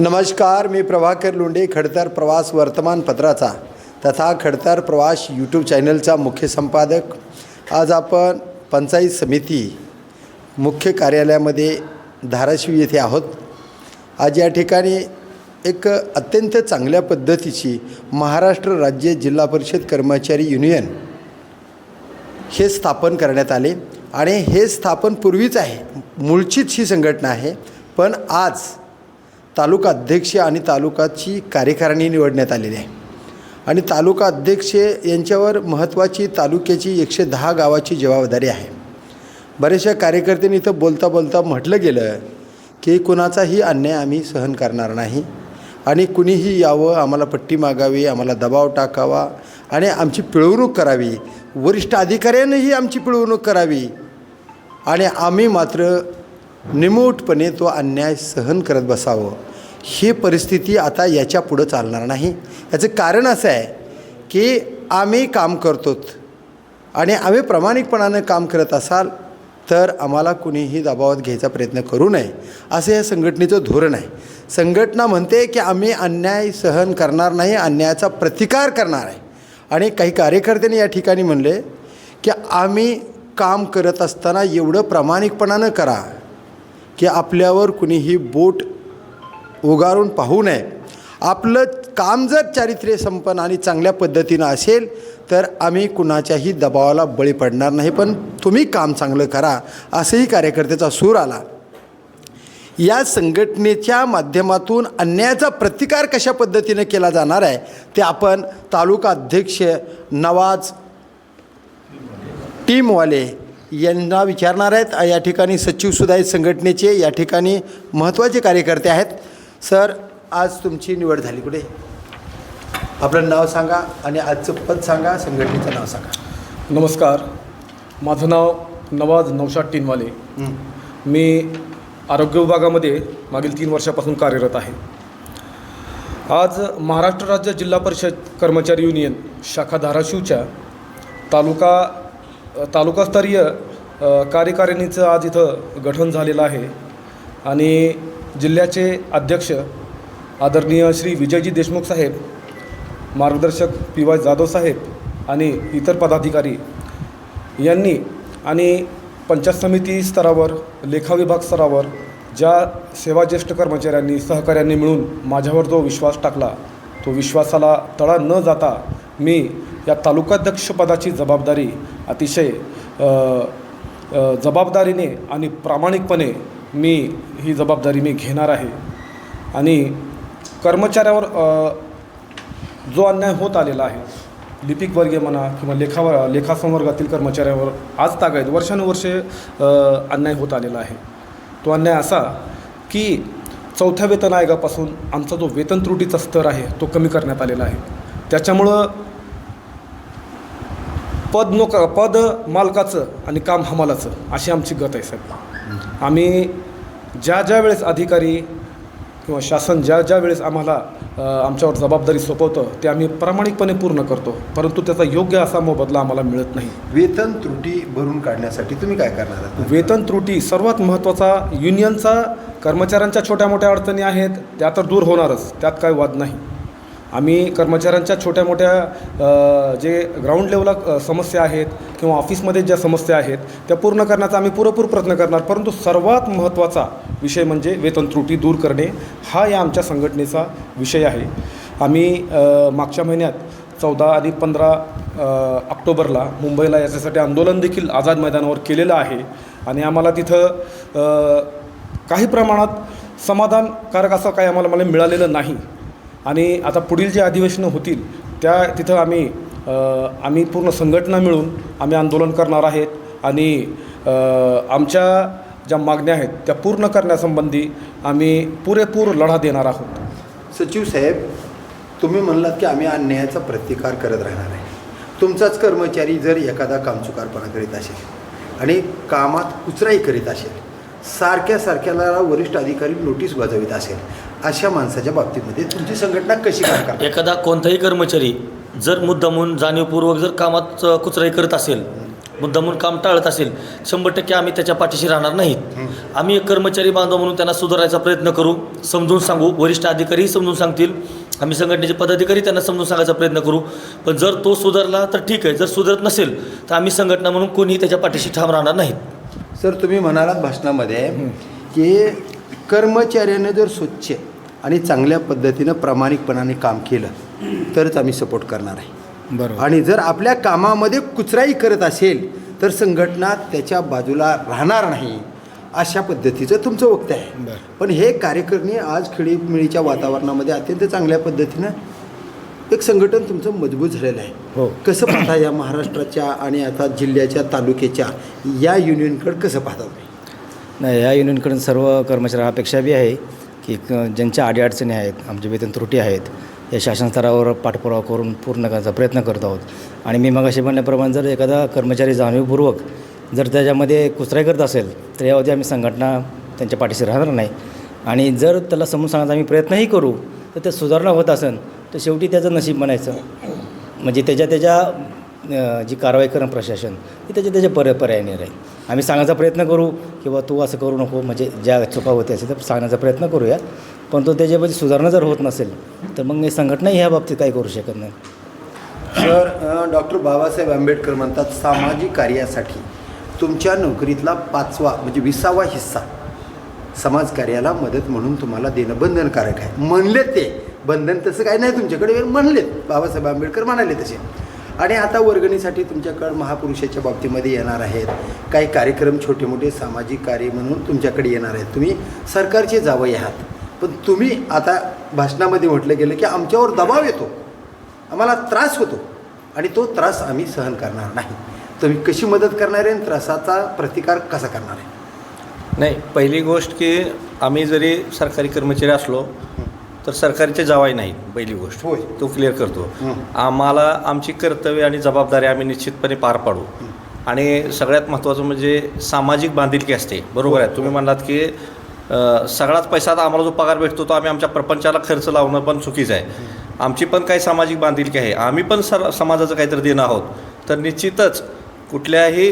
नमस्कार मी प्रभाकर लोंढे खडतर प्रवास वर्तमानपत्राचा तथा खडतर प्रवास यूट्यूब चॅनलचा मुख्य संपादक. आज आपण पंचायत समिती मुख्य कार्यालयामध्ये धाराशिव येथे आहोत. आज या ठिकाणी एक अत्यंत चांगल्या पद्धतीची महाराष्ट्र राज्य जिल्हा परिषद कर्मचारी युनियन हे स्थापन करण्यात आले. आणि हे स्थापन पूर्वीच आहे. मूळचीच ही संघटना आहे. पण आज तालुका अध्यक्ष आणि तालुकाची कार्यकारिणी निवडण्यात आलेली आहे. आणि तालुका अध्यक्ष यांच्यावर महत्त्वाची तालुक्याची एकशे दहा गावाची जबाबदारी आहे. बऱ्याचशा कार्यकर्त्यांनी इथं बोलता बोलता म्हटलं गेलं की कुणाचाही अन्याय आम्ही सहन करणार नाही आणि कुणीही यावं आम्हाला पट्टी मागावी आम्हाला दबाव टाकावा आणि आमची पिळवणूक करावी. वरिष्ठ अधिकाऱ्यांनीही आमची पिळवणूक करावी. आणि आम्ही मात्र निमूटपणे तो अन्याय सहन करत बसावं. ही परिस्थिती आता याच्या पुढं चालणार नाही. याचं कारण असं आहे की आम्ही काम करतोत आणि आम्ही प्रामाणिकपणानं काम करत असाल तर आम्हाला कुणीही दबावात घ्यायचा प्रयत्न करू नये. असं या संघटनेचं धोरण आहे. संघटना म्हणते की आम्ही अन्याय सहन करणार नाही अन्यायाचा प्रतिकार करणार आहे. आणि काही कार्यकर्त्यांनी या ठिकाणी म्हणले की आम्ही काम करत असताना एवढं प्रामाणिकपणानं करा. की आपल्यावर कुणीही बोट उगारून पाहू नये. आपलं काम जर चारित्र्य संपन्न आणि चांगल्या पद्धतीनं असेल तर आम्ही कुणाच्याही दबावाला बळी पडणार नाही पण तुम्ही काम चांगलं करा असंही कार्यकर्त्याचा सूर आला. या संघटनेच्या माध्यमातून अन्यायाचा प्रतिकार कशा पद्धतीनं केला जाणार आहे ते आपण तालुका अध्यक्ष नवाज टीमवाले यांना विचारणार आहेत. या ठिकाणी सचिवसुद्धा आहेत संघटनेचे या ठिकाणी महत्त्वाचे कार्यकर्ते आहेत. सर आज तुमची निवड झाली कुठे? आपलं नाव सांगा आणि आजचं पद सांगा संघटनेचं नाव सांगा. नमस्कार. माझं नाव नवाज नौशाद टिनवाले. मी आरोग्य विभागामध्ये मागील तीन वर्षापासून कार्यरत आहे. आज महाराष्ट्र राज्य जिल्हा परिषद कर्मचारी युनियन शाखा धाराशिवच्या तालुका तालुकास्तरीय कार्यकारिणीचं आज इथं गठन झालेलं आहे. आणि जिल्ह्याचे अध्यक्ष आदरणीय श्री विजयजी देशमुख साहेब मार्गदर्शक पी वाय जाधव साहेब आणि इतर पदाधिकारी यांनी आणि पंचायत समिती स्तरावर लेखा विभाग स्तरावर ज्या सेवाज्येष्ठ कर्मचाऱ्यांनी सहकाऱ्यांनी मिळून माझ्यावर जो विश्वास टाकला तो विश्वासाला तळा न जाता मी या तालुकाध्यक्षपदाची जबाबदारी अतिशय जबाबदारीने आणि प्रामाणिकपणे मी ही जबाबदारी मी घेणार आहे. आणि कर्मचाऱ्यावर जो अन्याय होत आलेला आहे लिपिक वर्गीय म्हणा किंवा लेखा लेखासंवर्गातील कर्मचाऱ्यावर आज तागायत वर्षानुवर्षे अन्याय होत आलेला आहे. तो अन्याय असा की चौथ्या वेतन आयोगापासून आमचा जो वेतन त्रुटीचा स्तर आहे तो कमी करण्यात आलेला आहे. त्याच्यामुळं पद नोक पद मालकाचं आणि काम हमालाचं अशी आमची गत आहे साहेब. आम्ही ज्या ज्या वेळेस अधिकारी किंवा शासन ज्या ज्या वेळेस आम्हाला आमच्यावर जबाबदारी सोपवतं ते आम्ही प्रामाणिकपणे पूर्ण करतो परंतु त्याचा योग्य असा मोबदला आम्हाला मिळत नाही. वेतन त्रुटी भरून काढण्यासाठी तुम्ही काय करणार आहात? वेतन त्रुटी सर्वात महत्त्वाचा युनियनचा कर्मचाऱ्यांच्या छोट्या मोठ्या अडचणी आहेत त्या तर दूर होणारच त्यात काय वाद नाही. आम्ही कर्मचाऱ्यांच्या छोट्या मोठ्या जे ग्राउंड लेवलला समस्या आहेत किंवा ऑफिसमध्ये ज्या समस्या आहेत त्या पूर्ण करण्याचा आम्ही पुरेपूर प्रयत्न करणार. परंतु सर्वात महत्त्वाचा विषय म्हणजे वेतन त्रुटी दूर करणे हा या आमच्या संघटनेचा विषय आहे. आम्ही मागच्या महिन्यात चौदा आणि पंधरा ऑक्टोबरला मुंबईला याच्यासाठी आंदोलन देखील आझाद मैदानावर केलेलं आहे आणि आम्हाला तिथं काही प्रमाणात समाधानकारक असं काही आम्हाला मला मिळालेलं नाही. आणि आता पुढील जे अधिवेशनं होतील त्या तिथं आम्ही आम्ही पूर्ण संघटना मिळून आम्ही आंदोलन करणार आहेत. आणि आमच्या ज्या मागण्या आहेत त्या पूर्ण करण्यासंबंधी आम्ही पुरेपूर लढा देणार आहोत. सचिव साहेब तुम्ही म्हणलात की आम्ही अन्यायाचा प्रतिकार करत राहणार आहे. तुमचाच कर्मचारी जर एखादा कामचुकारपणा करीत असेल आणि कामात कुचराई करीत असेल सारख्या सारख्याला वरिष्ठ अधिकारी नोटीस बजावित असेल अशा माणसाच्या बाबतीमध्ये तुमची संघटना कशी काम करते? एखादा कोणताही कर्मचारी जर मुद्दामून जाणीवपूर्वक जर कामात कुचराई करत असेल मुद्दा म्हणून काम टाळत असेल शंभर टक्के आम्ही त्याच्या पाठीशी राहणार नाहीत. आम्ही एक कर्मचारी बांधव म्हणून त्यांना सुधारायचा प्रयत्न करू समजून सांगू वरिष्ठ अधिकारीही समजून सांगतील. आम्ही संघटनेचे पदाधिकारी त्यांना समजून सांगायचा प्रयत्न करू. पण जर तो सुधारला तर ठीक आहे जर सुधारत नसेल तर आम्ही संघटना म्हणून कोणीही त्याच्या पाठीशी ठाम राहणार नाहीत. सर तुम्ही म्हणालात भाषणामध्ये की कर्मचाऱ्याने जर स्वच्छ आणि चांगल्या पद्धतीनं प्रामाणिकपणाने काम केलं तरच आम्ही सपोर्ट करणार आहे. बरोबर. आणि जर आपल्या कामामध्ये कुचराई करत असेल तर संघटना त्याच्या बाजूला राहणार नाही अशा पद्धतीचं तुमचं वक्तव्य आहे. बरं. पण हे कार्यकर्णी आज खेळीमेळीच्या वातावरणामध्ये अत्यंत चांगल्या पद्धतीनं एक संघटन तुमचं मजबूत झालेलं आहे. हो. कसं पाहता या महाराष्ट्राच्या आणि आता जिल्ह्याच्या तालुक्याच्या या युनियनकडे कसं पाहता तुम्ही? नाही या युनियनकडून सर्व कर्मचाऱ्यांना अपेक्षा बी आहे की क ज्यांच्या अडीअडचणी आहेत आमच्या वेतन त्रुटी आहेत या शासन स्तरावर पाठपुरावा करून पूर्ण करण्याचा प्रयत्न करत आहोत. आणि मी मगाशी म्हणण्याप्रमाणे जर एखादा कर्मचारी जाणीवपूर्वक जर त्याच्यामध्ये कुचराई करत असेल तर यावरती आम्ही संघटना त्यांच्या पाठीशी राहणार नाही. आणि जर त्याला समजून सांगायचा आम्ही प्रयत्नही करू तर ते सुधारणा होत असेल तर शेवटी त्याचं नशीब म्हणायचं. म्हणजे त्याच्या त्याच्या जी कारवाई करणं प्रशासन ती त्याच्या त्याच्या पर्याय पर्यायाने राहील. आम्ही सांगायचा प्रयत्न करू किंवा तू असं करू नको म्हणजे ज्या चुका होत्या असेल तर सांगण्याचा प्रयत्न करूया. पण तो त्याच्यामध्ये सुधारणा जर होत नसेल तर मग मी संघटना ह्या बाबतीत काही करू शकत नाही. सर डॉक्टर बाबासाहेब आंबेडकर म्हणतात सामाजिक कार्यासाठी तुमच्या नोकरीतला पाचवा म्हणजे विसावा हिस्सा समाज कार्याला मदत म्हणून तुम्हाला देणं बंधनकारक आहे. म्हणले ते. बंधन तसं काही नाही तुमच्याकडे. म्हणलेत. बाबासाहेब आंबेडकर म्हणाले तसे. आणि आता वर्गणीसाठी तुमच्याकडं महापुरुषाच्या बाबतीमध्ये येणार आहेत. काही कार्यक्रम छोटे मोठे सामाजिक कार्य म्हणून तुमच्याकडे येणार आहेत. तुम्ही सरकारचे जावई आहात. पण तुम्ही आता भाषणामध्ये म्हटलं गेलं की आमच्यावर दबाव येतो. आम्हाला त्रास होतो. आणि तो त्रास आम्ही सहन करणार नाही. तुम्ही कशी मदत करणार आहे आणि त्रासाचा प्रतिकार कसा करणार आहे? नाही पहिली गोष्ट की आम्ही जरी सरकारी कर्मचारी असलो तर सरकारचे जावाई नाही पहिली गोष्ट. होय. तो क्लिअर करतो. हं. आम्हाला आमची कर्तव्य आणि जबाबदारी आम्ही निश्चितपणे पार पाडू. आणि सगळ्यात महत्त्वाचं म्हणजे सामाजिक बांधिलकी असते. बरोबर आहे. तुम्ही म्हणलात की अ, सगळाच पैसा आता आम्हाला जो पगार भेटतो तो आम्ही आमच्या प्रपंचाला खर्च लावणं पण चुकीचं आहे. आमची पण काही सामाजिक बांधिलकी आहे. आम्ही पण सर समाजाचं काहीतरी देणं आहोत. तर निश्चितच कुठल्याही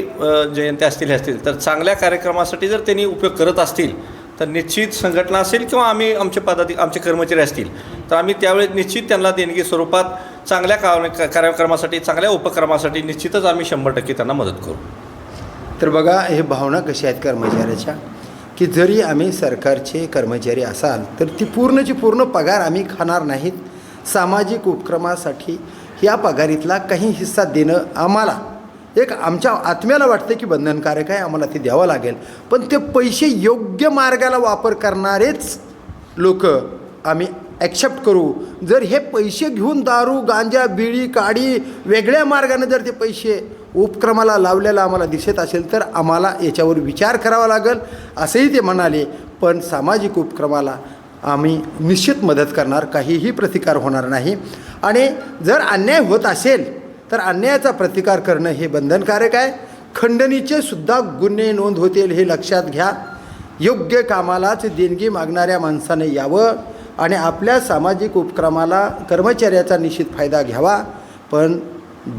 जयंत्या असतील हे असतील तर चांगल्या कार्यक्रमासाठी जर त्यांनी उपयोग करत असतील तर निश्चित संघटना असेल किंवा आम्ही आमचे पदाधिक आमचे कर्मचारी असतील तर आम्ही त्यावेळेस निश्चित त्यांना देणगी स्वरूपात चांगल्या का कार्यक्रमासाठी चांगल्या उपक्रमासाठी निश्चितच आम्ही शंभर टक्के त्यांना मदत करू. तर बघा हे भावना कशा आहेत कर्मचाऱ्याच्या? की जरी आम्ही सरकारचे कर्मचारी असाल तर ती पूर्णची पूर्ण पगार आम्ही खाणार नाहीत. सामाजिक उपक्रमासाठी या पगारीतला काही हिस्सा देणं आम्हाला एक आमच्या आत्म्याला वाटतं की बंधनकारक आहे आम्हाला ते द्यावं लागेल. पण ते पैसे योग्य मार्गाला वापर करणारेच लोक आम्ही ॲक्सेप्ट करू. जर हे पैसे घेऊन दारू गांजा बिळी काडी वेगळ्या मार्गाने जर ते पैसे उपक्रमाला लावलेला आम्हाला दिसत असेल तर आम्हाला याच्यावर विचार करावा लागेल असंही ते म्हणाले. पण सामाजिक उपक्रमाला आम्ही निश्चित मदत करणार काहीही प्रतिकार होणार नाही. आणि जर अन्याय होत असेल तर अन्यायाचा प्रतिकार करणं हे बंधनकारक आहे. खंडणीचे सुद्धा गुन्हे नोंद होतील हे लक्षात घ्या. योग्य कामालाच देणगी मागणाऱ्या माणसाने यावं आणि आपल्या सामाजिक उपक्रमाला कर्मचाऱ्याचा निश्चित फायदा घ्यावा. पण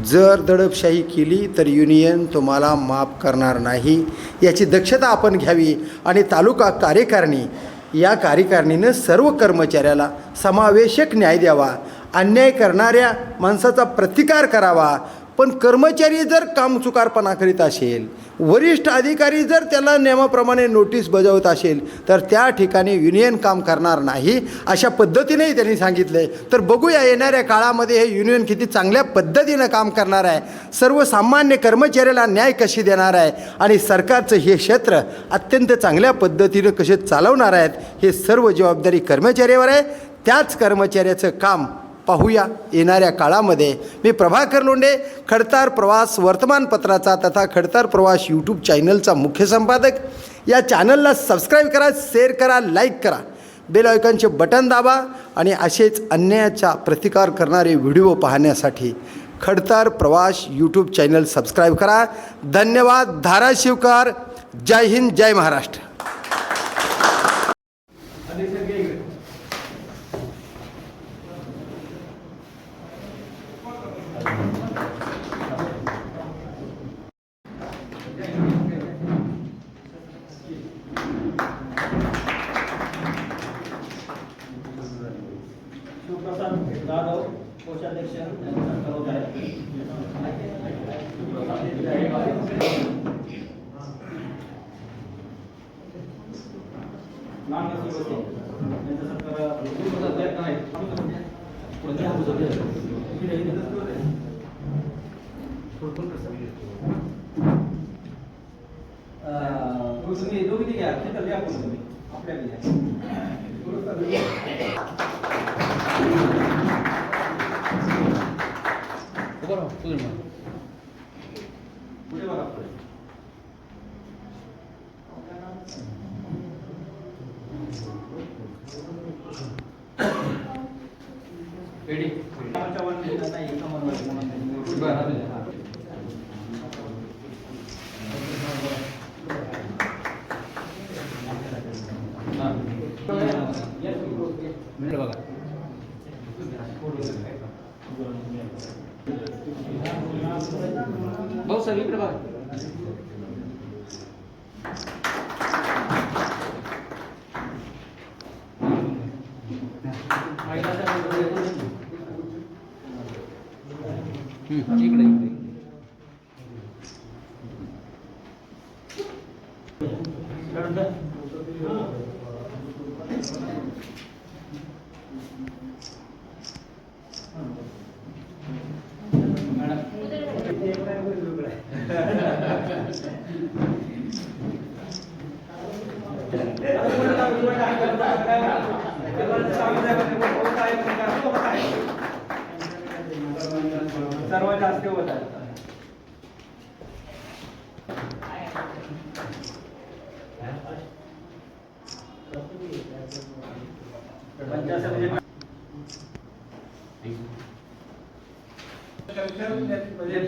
जर दडपशाही केली तर युनियन तुम्हाला माफ करणार नाही. याची दक्षता आपण घ्यावी आणि तालुका कार्यकारिणी या कार्यकारिणीनं सर्व कर्मचाऱ्याला समावेशक न्याय द्यावा. अन्याय करणाऱ्या माणसाचा प्रतिकार करावा. पण कर्मचारी जर कामचुकारपणा करीत असेल वरिष्ठ अधिकारी जर त्याला नियमाप्रमाणे नोटीस बजावत असेल तर त्या ठिकाणी युनियन काम करणार नाही अशा पद्धतीनेही त्यांनी सांगितलं आहे तर बघूया येणाऱ्या काळामध्ये हे युनियन किती चांगल्या पद्धतीनं काम करणार आहे. सर्वसामान्य कर्मचाऱ्याला न्याय कशी देणार आहे? आणि सरकारचं हे क्षेत्र अत्यंत चांगल्या पद्धतीनं कसे चालवणार आहेत हे सर्व जबाबदारी कर्मचाऱ्यावर आहे. त्याच कर्मचाऱ्याचं काम पाहूया येणाऱ्या काळामध्ये. मी प्रभाकर लोंढे खडतार प्रवास वर्तमानपत्राचा तथा खडतार प्रवास यूट्यूब चॅनलचा मुख्य संपादक. या चॅनलला सबस्क्राईब करा शेअर करा लाईक करा. बेल आयकॉनचे बटन दाबा आणि असेच अन्यायाचा प्रतिकार करणारे व्हिडिओ पाहण्यासाठी खडतार प्रवास यूट्यूब चॅनल सबस्क्राईब करा. धन्यवाद धाराशिवकार. जय हिंद जय Maharashtra. này của nhà một giờ liền khi đấy thì tôi xuống đi tôi đi nhà thế là leo của mình học leo gì 그거랑 그들만 우리 말아 그래. Thank you. पुढे. भाऊ इकडे इकडे सर्वात जास्त होत आहे म्हणजे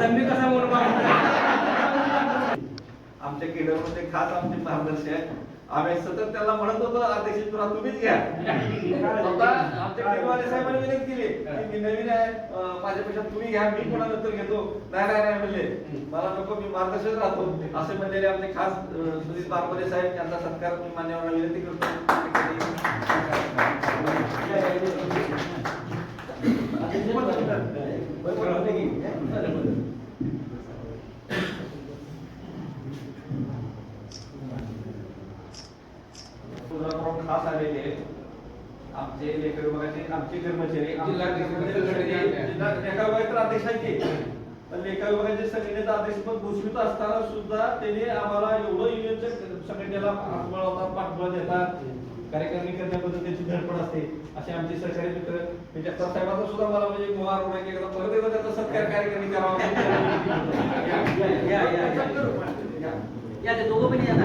आता मी कसा म्हणून आमच्या केडरमध्ये खास आमचे मार्गदर्शक आहे. आम्ही सतत त्याला म्हणत होतो अध्यक्ष तुला तुम्हीच घ्या. आमच्या साहेबांनी विनंती केली की मी नवीन आहे माझ्यापेक्षा तुम्ही घ्या मी कोणानंतर घेतो. नाही नाही नाही म्हणले. मला नको मी मार्गदर्शक राहतो. असे म्हणलेले आमचे खास अं, सुनील साहेब यांचा सत्कार मी मान्यवरांना विनंती करतो तुळजापूरहून खास आलेले आहेत. आमचे लेखक विभागाचे आमचे कर्मचारी लेखा विभागाचे तर अध्यक्ष आहेत ते. पण लेखा विभागाचे संघटनेचा अध्यक्षपद घोषित असताना सुद्धा त्यांनी आम्हाला एवढं युनियनच्या संघटनेला पाठबळ होतात पाठबळ देतात. कार्यक्रम करण्याबद्दल त्यांची धडपड असते. असे आमचे सहकारी मित्र मी जगताप साहेबांचा सुद्धा मला म्हणजे मुहार होणार की एकदा परत एकदा त्याचा सत्कार कार्यक्रम करावा या, ते दोघं पण या ना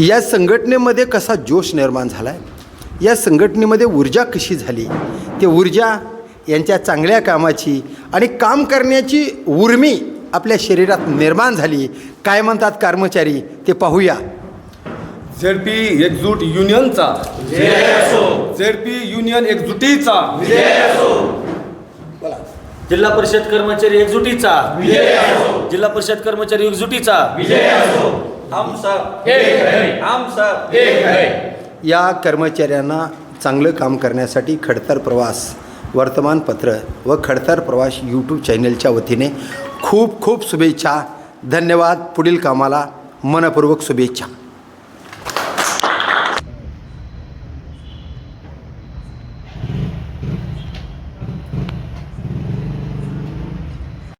या संघटनेमध्ये कसा जोश निर्माण झाला आहे या संघटनेमध्ये ऊर्जा कशी झाली? ते ऊर्जा यांच्या चांगल्या कामाची आणि काम करण्याची उर्मी आपल्या शरीरात निर्माण झाली. काय म्हणतात कर्मचारी? ते पाहूया. झेड पी एकजूट युनियनचा. ZP union एकजुटीचा. जिल्हा परिषद कर्मचारी एकजुटीचा. जिल्हा परिषद कर्मचारी एकजुटीचा. हम सब हम सब या कर्मचाऱ्यांना चांगलं काम करण्यासाठी खडतर प्रवास वर्तमानपत्र व खडतर प्रवास यूट्यूब चॅनलच्या वतीने खूप खूप शुभेच्छा. धन्यवाद. पुढील कामाला मनपूर्वक शुभेच्छा.